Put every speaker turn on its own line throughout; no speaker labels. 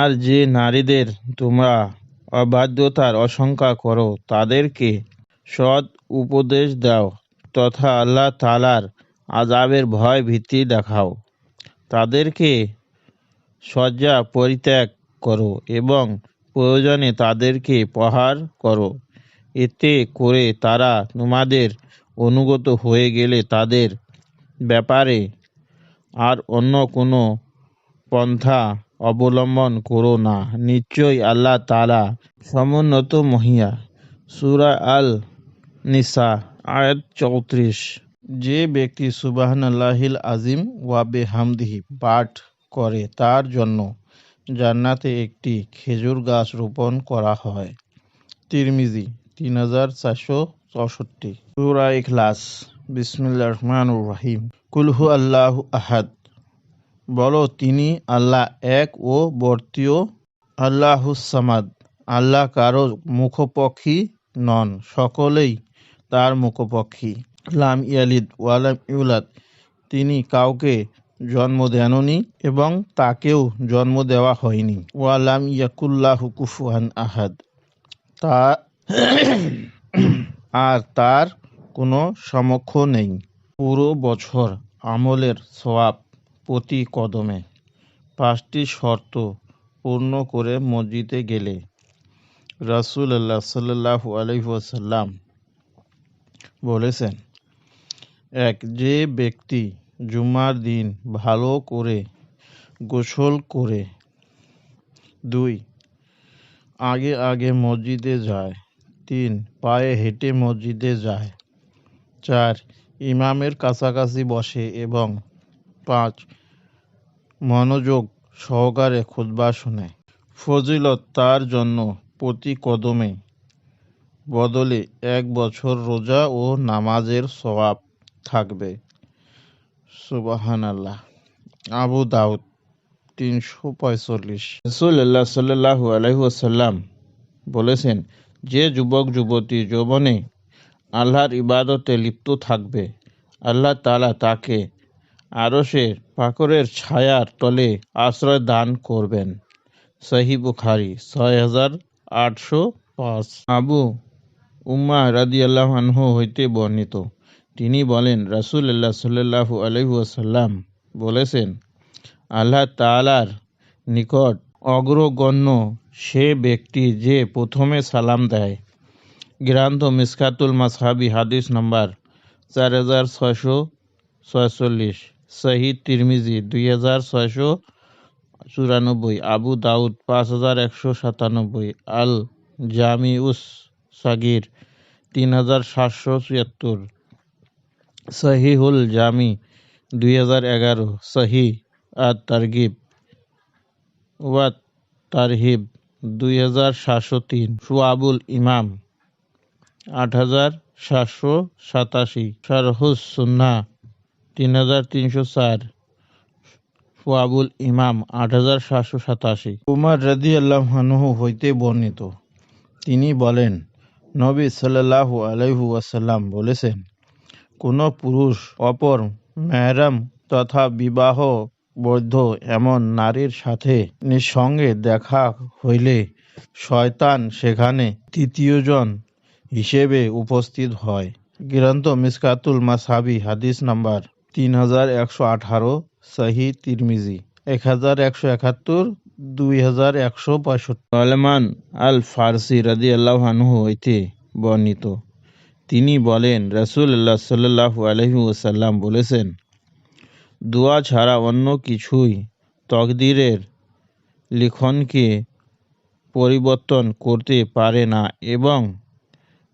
আর যে নারীদের তোমরা অবাধ্যতার আশঙ্কা করো, তাদেরকে সৎ উপদেশ দাও তথা আল্লাহ তালার আজাবের ভয় ভীতি দেখাও। তাদেরকে শয্যা পরিত্যাগ করো এবং প্রয়োজনে তাদেরকে প্রহার করো। এতে করে তারা তোমাদের অনুগত হয়ে গেলে তাদের ব্যাপারে আর অন্য কোনো পন্থা অবলম্বন করো না। নিশ্চয়ই আল্লাহ তালা সমুন্নত মহিয়া। সুরা আল নিসা আয়াত চৌত্রিশ। যে ব্যক্তি সুবাহান আল্লাহিল আজিম ওয়াবে হামদিহি পাঠ করে তার জন্য জান্নাতে একটি খেজুর গাছ রোপণ করা হয়। তিরমিজি, তিন হাজার চারশো চৌষট্টি। সুরা ইখলাস বিসমিল্লা রহমান রাহিম। কুলহু আল্লাহ আহাদ। বলো তিনি আল্লাহ এক ও বর্তীয় আল্লাহুসামাদ আল্লাহ কারও মুখপক্ষী নন, সকলেই তার মুখপক্ষী। লাম ইয়ালিদ ওয়ালাম ইউলাদ, তিনি কাউকে জন্ম দেননি এবং তাকেও জন্ম দেওয়া হয়নি। ওয়ালাম ইয়াকুল্লাহ কুফুয়ান আহাদ, তা আর তার কোনো সমক্ষ নেই। পুরো বছর আমলের সওয়াব প্রতি কদমে পাঁচটি শর্ত পূর্ণ করে মসজিদে গেলে রাসুল্লাহ সাল্লাহ আলহিহাসাল্লাম বলেছেন, এক, যে ব্যক্তি জুমার দিন ভালো করে গোসল করে, দুই, আগে আগে মসজিদে যায়, তিন, পায়ে হেঁটে মসজিদে যায়, চার, ইমামের কাছাকাছি বসে, এবং পাঁচ মনোযোগ সহকারে খুতবা শোনে। ফজিলত তার জন্য প্রতি কদমে বদলে এক বছর রোজা ও নামাজের সওয়াব থাকবে। সুবাহান আল্লাহ আবু দাউদ, তিনশো পঁয়তাল্লিশ রসুল্লাহ সাল্লাহু আলহিহাসাল্লাম বলেছেন, যে যুবক, যুবতী যৌবনে আল্লাহর ইবাদতে লিপ্ত থাকবে, আল্লাহ তালা তাকে আরসের পাকরের ছায়ার তলে আশ্রয় দান করবেন। সহি বুখারি, ছয় হাজার আটশো পাঁচ। আবু উম্মা রাদি আল্লাহ হইতে বর্ণিত। তিনি বলেন রাসুল্লাহ সাল্লাহু আলহিহাসাল্লাম বলেছেন, আল্লাহ তালার নিকট অগ্রগণ্য সে ব্যক্তি যে প্রথমে সালাম দেয়। গ্রান্ত মিসকাতুল মাসহাবি, হাদিস নম্বর চার হাজার ছয়শো ছয়চল্লিশ। শহীদ তিরমিজি দুই হাজার ছয়শো চুরানব্বই, আবু দাউদ পাঁচ হাজার একশো সাতানব্বই, আল জামিউস সাগির তিন হাজার সাতশো ছিয়াত্তর। সহিহুল জামি দুই হাজার এগারো সহি আর তারগিব ওয়াত তারহিব দুই হাজার সাতশো তিন। সুয়াবুল ইমাম আট হাজার সাতশো সাতাশি। শারহুস সুন্না তিন হাজার তিনশো চার। ফুয়াবুল ইমাম, আট হাজার সাতশো সাতাশি। উমার রাদি আল্লাহানহু হইতে বর্ণিত। তিনি বলেন, নবী সাল্লাহু আলাইহু আসাল্লাম বলেছেন, কোনো পুরুষ অপর মেহরাম তথা বিবাহ বৈধ এমন নারীর সাথে নিঃসঙ্গে দেখা হইলে শয়তান সেখানে তৃতীয়জন হিসেবে উপস্থিত হয়। গ্রন্থ মিসকাতুল মাসাবি হাদিস নাম্বার তিন হাজার একশো আঠারো, সাহি তিরমিজি। এক হাজার একশো একাত্তর, দুই হাজার একশো পঁয়ষট্টি। সলমান আল ফারসি রাদি আল্লাহ আনহু হইতে বর্ণিত। তিনি বলেন রসুল্লাহ সাল্লাহু আলহি ওসাল্লাম বলেছেন, দোয়া ছাড়া অন্য কিছুই তকদিরের লিখনকে পরিবর্তন করতে পারে না এবং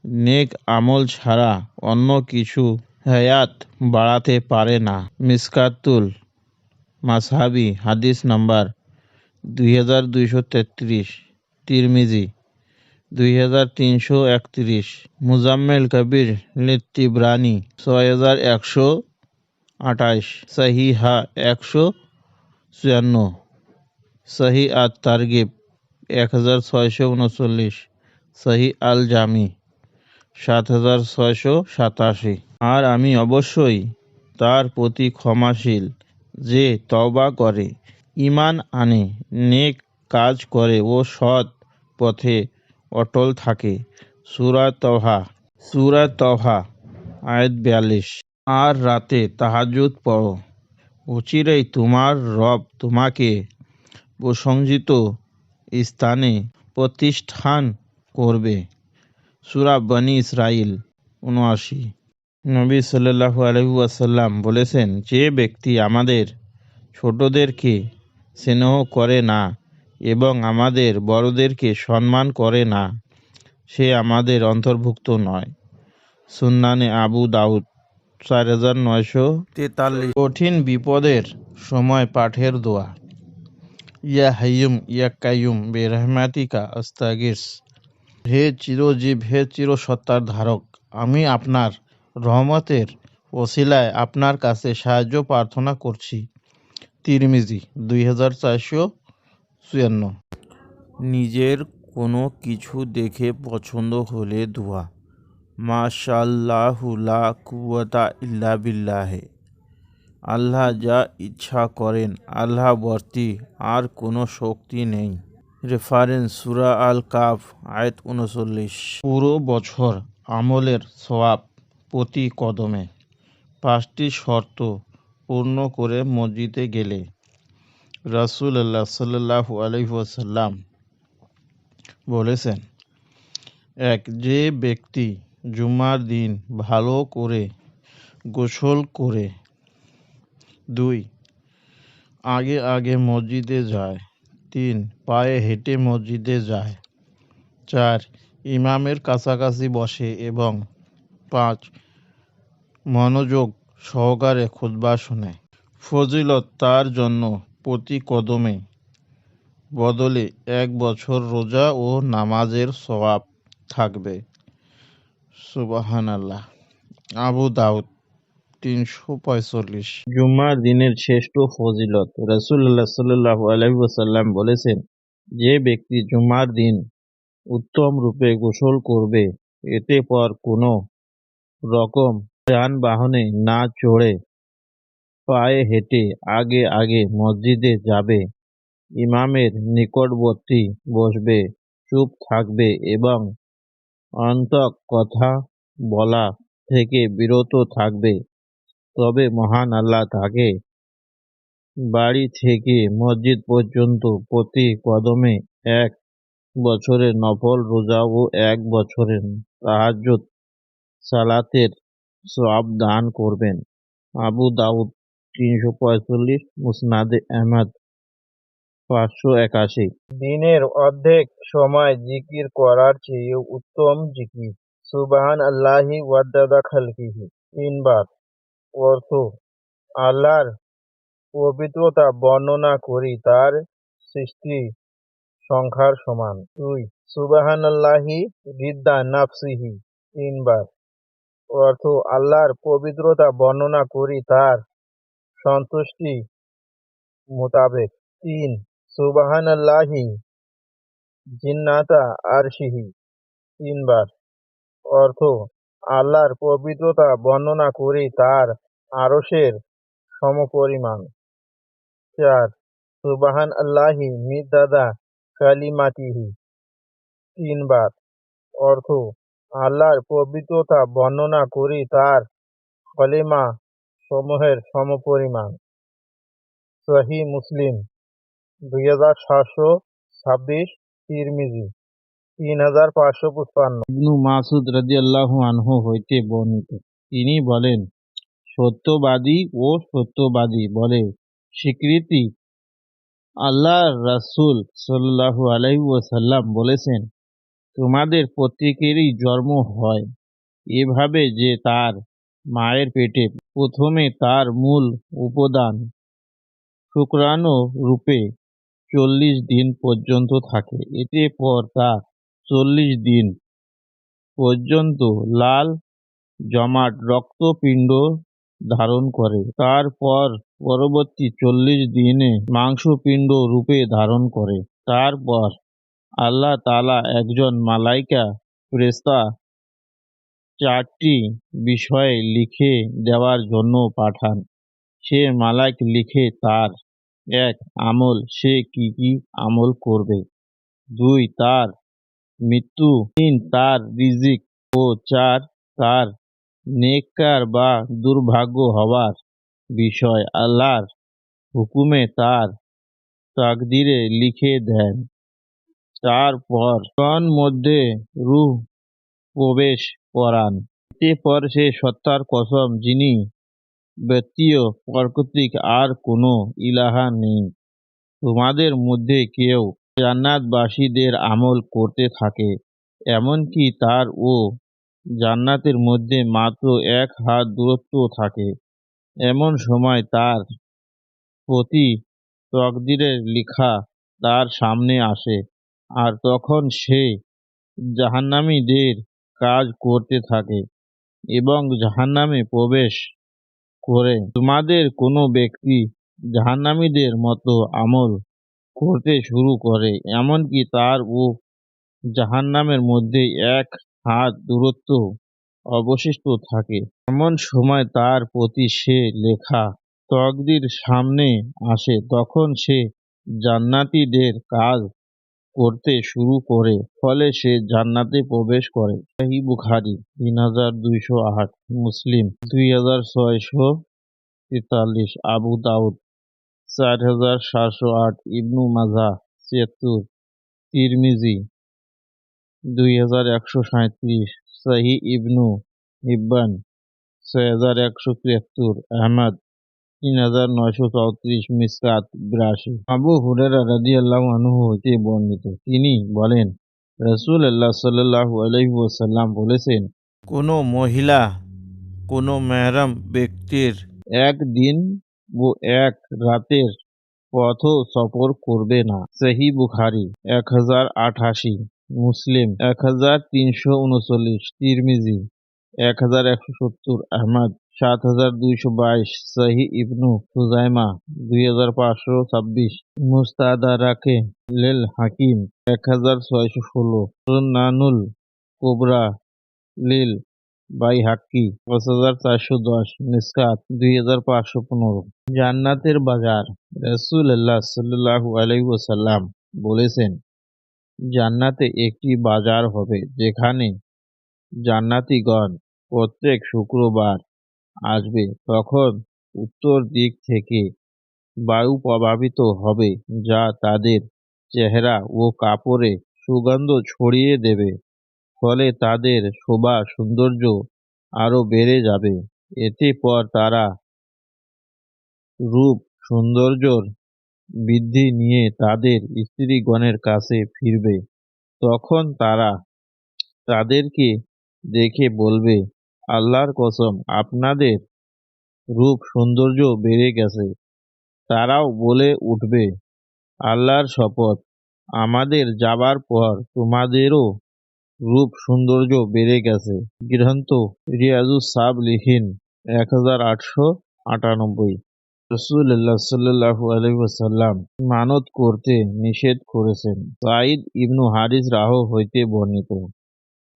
নেক আমল ছাড়া অন্য কিছু হায়াত বাড়াতে পারে না। মিসকাতুল মাসহাবি হাদিস নাম্বার দুই হাজার দুইশো তেত্রিশ। তিরমিজি দুই হাজার তিনশো একত্রিশ। মুজাম্মেল কবির লিত্তিব্রানি ছয় হাজার একশো আঠাইশ সহি হা একশো চুয়ান্ন। সহি আর তারগিব এক হাজার ছয়শো উনচল্লিশ। সহি আল জামি সাত হাজার ছয়শো সাতাশি। আর আমি অবশ্যই তার প্রতি ক্ষমাশীল যে তওবা করে ইমান আনে, নেক কাজ করে ও সৎ পথে অটল থাকে। সুরা তহা সুরা তহা আয়াত বিয়াল্লিশ। আর রাতে তাহাজুদ পড়ো। অচিরেই তোমার রব তোমাকে প্রসঞ্জিত স্থানে প্রতিষ্ঠান করবে। সুরা বনি ইসরাইল উনআশি নবী সাল্লাল্লাহু আলাইহি ওয়াসাল্লাম বলেছেন, যে ব্যক্তি আমাদের ছোটদেরকে স্নেহ করে না এবং আমাদের বড়দেরকে সম্মান করে না, সে আমাদের অন্তর্ভুক্ত নয়। সুন্নানে আবু দাউদ চার হাজার নয়শো তেতাল্লিশ। কঠিন বিপদের সময় পাঠের দোয়া। ইয়া হাইয়ুম, ইয়া কাইয়ুম, বেরহমাতিকা, আস্তাগিস। হে চিরজীব, হে চির সত্তার ধারক, আমি আপনার রহমতের ওসিলায় আপনার কাছে সাহায্য প্রার্থনা করছি। তিরমিজি দুই হাজার চারশো চুয়ান্ন। নিজের কোনো কিছু দেখে পছন্দ হলে দোয়া। মাশাল্লাহুলা কুয়াতা ইল্লা বিল্লাহে। আল্লাহ যা ইচ্ছা করেন আল্লাহ বর্তি আর কোনো শক্তি নেই। রেফারেন্স সুরা আল কাফ আয়াত উনচল্লিশ পুরো বছর আমলের সওয়াব প্রতি কদমে পাঁচটি শর্ত পূর্ণ করে মসজিদে গেলে রাসুল্লাহ সাল্লাহু আলহিহাসাল্লাম বলেছেন, এক, যে ব্যক্তি জুমার দিন ভালো করে গোসল করে, দুই, আগে আগে মসজিদে যায়, তিন, পায়ে হেঁটে মসজিদে যায়, চার, ইমামের কাছাকাছি বসে এবং পাঁচ, মনোযোগ সহকারে খুতবা শোনে। ফজিলত তার জন্য প্রতি কদমে বদলে এক বছর রোজা ও নামাজের সওয়াব থাকবে। সুবাহান আল্লাহ আবু দাউদ, তিনশো পঁয়তাল্লিশ জুম্মার দিনের শ্রেষ্ঠ ফজিলত রসুল্লাহ সাল্লাহ আলহিসাল্লাম বলেছেন, যে ব্যক্তি জুম্মার দিন উত্তম রূপে গোসল করবে, এতে পর কোনো রকম যানবাহনে না চড়ে পায়ে হেঁটে আগে আগে মসজিদে যাবে। ইমামের নিকটবর্তী বসবে, চুপ থাকবে এবং অন্তক কথা বলা থেকে বিরত থাকবে। তবে মহান আল্লাহ তাকে বাড়ি থেকে মসজিদ পর্যন্ত প্রতি কদমে এক বছরের নফল রোজা ও এক বছরের তাহাজ্জুদ সালাতের সব দান করবেন। আবু দাউদ তিনশো পঁয়তাল্লিশ, মুসনাদে আহমদ পাঁচশো একাশি। দিনের অর্ধেক সময় জিকির করার চেয়ে উত্তম জিকির। সুবাহান আল্লাহি ওয়াদ্দাদা খালকিহি। তিনবার। অর্থ, আল্লাহর পবিত্রতা বর্ণনা করি, তার সৃষ্টি সংখ্যার সমান। দুই সুবাহান আল্লাহি রিদ্দা নাফসিহি। তিনবার। অর্থ আল্লাহর পবিত্রতা বর্ণনা করি তার সন্তুষ্টি মোতাবেক। তিন সুবাহান আল্লাহি জিন্নাতা আরশিহি। তিনবার, অর্থ আল্লাহর পবিত্রতা বর্ণনা করি তার আরশের সমপরিমাণ। চার সুবাহান আল্লাহি মিদাদা কালিমাতিহি। তিনবার, অর্থ আল্লাহর পবিত্রতা বর্ণনা করি তার কলিমা সমূহের সমপরিমাণ। সহি মুসলিম, দুই হাজার সাতশো ছাব্বিশ তিরমিজি, তিন হাজার পাঁচশো পঁচপান্ন। ইবনু মাসুদ রাদিয়াল্লাহু আনহু হইতে বর্ণিত। তিনি বলেন, সত্যবাদী ও সত্যবাদী বলে স্বীকৃতি আল্লাহ রাসূল সাল্লাল্লাহু আলাইহি ওয়াসাল্লাম বলেছেন। তোমাদের প্রত্যেকেরই জন্ম হয়। এভাবে যে তার মায়ের পেটে প্রথমে তার মূল উপাদান শুক্রাণু রূপে চল্লিশ দিন পর্যন্ত থাকে। এতে পর তা চল্লিশ দিন পর্যন্ত লাল জমাট রক্তপিণ্ড ধারণ করে। তারপর পরবর্তী চল্লিশ দিনে মাংসপিণ্ড রূপে ধারণ করে। তারপর আল্লাহ তালা একজন মালাইকা ফেরেশতা চারটি বিষয় লিখে দেওয়ার জন্য পাঠান। সে মালাইক লিখে তার এক আমল, সে কি কি আমল করবে? দুই, তার মৃত্যু, তিন, তার রিজিক ও চার, তার নেককার বা দুর্ভাগ্য হওয়ার বিষয়। আল্লাহর হুকুমে তার তাকদিরে লিখে দেন। তারপর তন মধ্যে রূহ প্রবেশ করান। এরপর সে সত্তার কসম, যিনি ব্যতীয় প্রাকৃতিক আর কোনো ইলাহা নেই। তোমাদের মধ্যে কেউ জান্নাতবাসীদের আমল করতে থাকে, এমনকি তার ও জান্নাতের মধ্যে মাত্র এক হাত দূরত্ব থাকে। এমন সময় তার প্রতি তকদিরের লেখা তার সামনে আসে। আর তখন সে জাহান্নামীদের কাজ করতে থাকে এবং জাহান্নামে প্রবেশ করে। তোমাদের কোনো ব্যক্তি জাহান্নামীদের মতো আমল করতে শুরু করে, এমনকি তার ও জাহান্নামের মধ্যে এক হাত দূরত্ব অবশিষ্ট থাকে। এমন সময় তার প্রতি সে লেখা তকদির সামনে আসে, তখন সে জান্নাতীদের কাজ করতে শুরু করে, ফলে সে জান্নাতে প্রবেশ করে। সহি বুখারি, তিন হাজার দুইশো আট। মুসলিম, দুই হাজার ছয়শো তেতাল্লিশ। আবু দাউদ, চার হাজার সাতশো আট। ইবনু মাজা, ছিয়াত্তর। তিরমিজি, দুই হাজার একশো সাঁত্রিশ সাহি ইবনু ইব্বান ছয় হাজার একশো তিয়াত্তর। আহমদ তিন হাজার নয়শো চৌত্রিশ মিসকাত বিরাশি। আবু হুরেরা রাজি আল্লাহ আনহু হইতে বর্ণিত। তিনি বলেন রসুল আল্লাহ সাল্লাহ আলহিসাল্লাম বলেছেন কোনো মহিলা কোনো মেহরাম ব্যক্তির একদিন ও এক রাতের পথ সফর করবে না। সেহি বুখারি এক হাজার আঠাশি। মুসলিম এক হাজার তিনশো উনচল্লিশ। তিরমিজি এক হাজার একশো সত্তর। আহমদ সাত হাজার দুইশো বাইশ, সাহি ইবনু হুজাইমা দুই হাজার পাঁচশো ছাব্বিশ, মুস্তাদারাকে লেল হাকিম, এক হাজার ছয়শো ষোলো নানুল কোবরা লিল বাই হাক্কি, পাঁচ হাজার চারশো দশ, মিসকাত, দুই হাজার পাঁচশো পনেরো। জান্নাতের বাজার রসুল আল্লাহ সাল্লাহু আলাইসাল্লাম বলেছেন, জান্নাতে একটি বাজার হবে যেখানে জান্নাতিগণ প্রত্যেক শুক্রবার আসবে তখন উত্তর দিক থেকে বায়ু প্রভাবিত হবে, যা তাদের চেহারা ও কাপড়ে সুগন্ধ ছড়িয়ে দেবে। ফলে তাদের শোভা সৌন্দর্য আরও বেড়ে যাবে। এতে পর তারা রূপ সৌন্দর্যর বৃদ্ধি নিয়ে তাদের স্ত্রীগণের কাছে ফিরবে। তখন তারা তাদেরকে দেখে বলবে আল্লাহর কসম, আপনাদের রূপ সৌন্দর্য বেড়ে গেছে। তারাও বলে উঠবে, আল্লাহর শপথ আমাদের যাবার পর তোমাদেরও রূপ সৌন্দর্য বেড়ে গেছে। গ্রন্থ রিয়াজু সাব লিহিন এক হাজার আটশো আটানব্বই। রসুল্লাহ সাল্লাহু আলহিসাল্লাম মানত করতে নিষেধ করেছেন। সাইদ ইবনু হারিস রাহ হইতে বর্ণিত।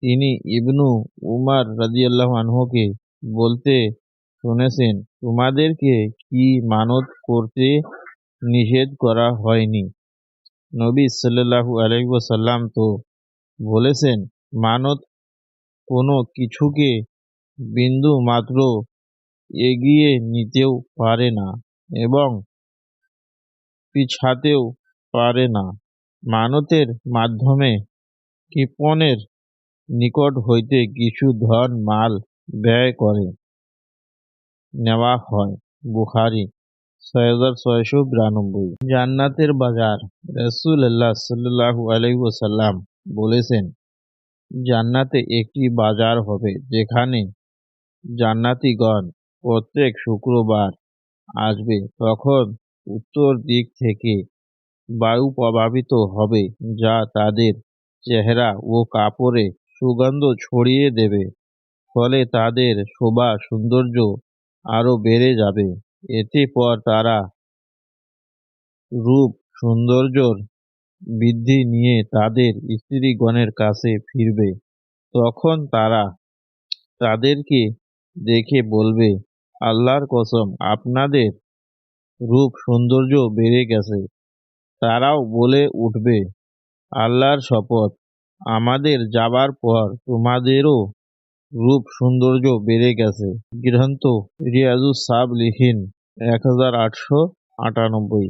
তিনি ইবনু উমার রাজিয়াল্লাহ আনহুকে বলতে শুনেছেন, তোমাদেরকে কি মানত করতে নিষেধ করা হয়নি? নবী সাল্লাহু আলহিসাল্লাম তো বলেছেন, মানত কোনো কিছুকে বিন্দু মাত্র এগিয়ে নিতেও পারে না এবং পিছাতেও পারে না। মানতের মাধ্যমে কৃপণের নিকট হইতে কিছু ধন, মাল ব্যয় করে নেওয়া হয়। বুখারি, ছয় হাজার ছয়শো বিরানব্বই। জান্নাতের বাজার রসুল আল্লাহ সাল্লাহু আলহিসাল্লাম বলেছেন, জান্নাতে একটি বাজার হবে যেখানে জান্নাতিগণ প্রত্যেক শুক্রবার আসবে। তখন উত্তর দিক থেকে বায়ু প্রভাবিত হবে যা তাদের চেহারা ও কাপড়ে সুগন্ধ ছড়িয়ে দেবে, ফলে তাদের শোভা সৌন্দর্য আরও বেড়ে যাবে। এতে পর তারা রূপ সৌন্দর্যর বৃদ্ধি নিয়ে তাদের স্ত্রীগণের কাছে ফিরবে। তখন তারা তাদেরকে দেখে বলবে, আল্লাহর কসম, আপনাদের রূপ সৌন্দর্য বেড়ে গেছে। তারাও বলে উঠবে, আল্লাহর শপথ আমাদের যাবার পর তোমাদেরও রূপ সৌন্দর্য বেড়ে গেছে। গ্রন্থ রিয়াজুস লিখিন, এক হাজার আটশো আটানব্বই।